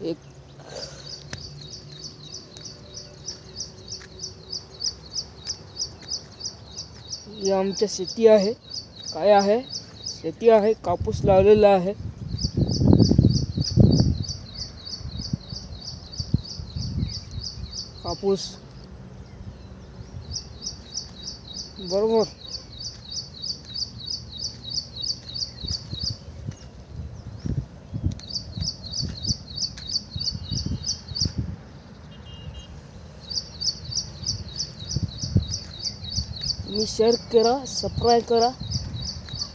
एक. ही आमच्या शेती आहे. काय आहे? शेती आहे कापूस लावलेला आहे. कापूस. बरोबर. तुम्ही शेअर करा सबस्क्राईब करा.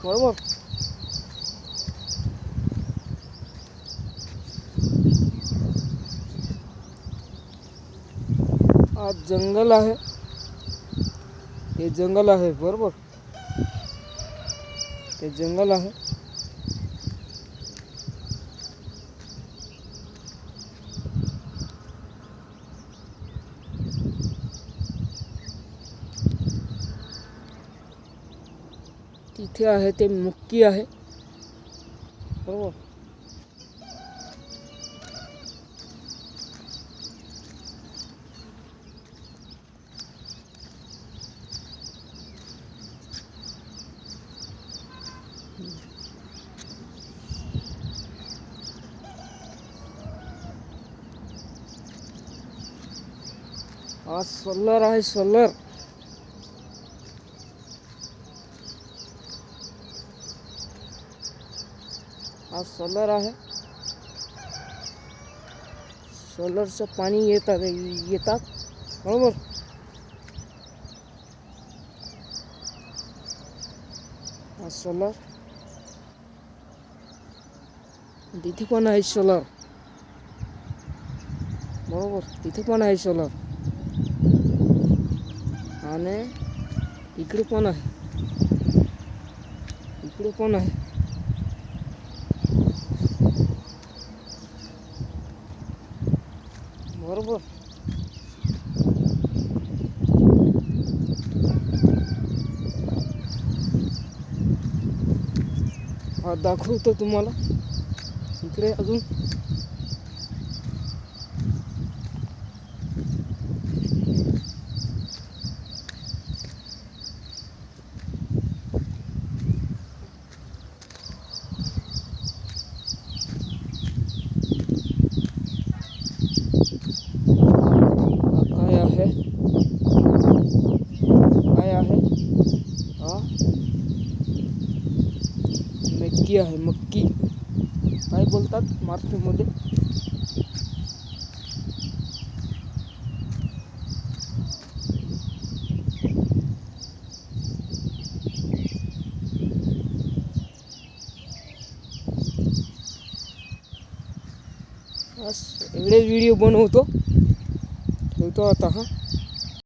बरोबर? आज जंगल आहे. हे जंगल आहे बरोबर? ते जंगल आहे. तिथे आहे ते मुक्की आहे. बरोबर सोलर आहे सोलर हा सोलर आहे. सोलरचं पाणी येतात येतात. बरोबर? हा सोलर तिथे पण आहे सोलर बरोबर? तिथे पण आहे सोलर आणि इकडे पण आहे. इकडे पण आहे. बरोबर हा दाखवतो तुम्हाला इकडे अजून हा काय आहे काय आहे हा मक्की आहे मक्की. काय बोलतात? मराठीमध्ये बस एवढेच व्हिडिओ बनवतो. ठेवतो आता हा.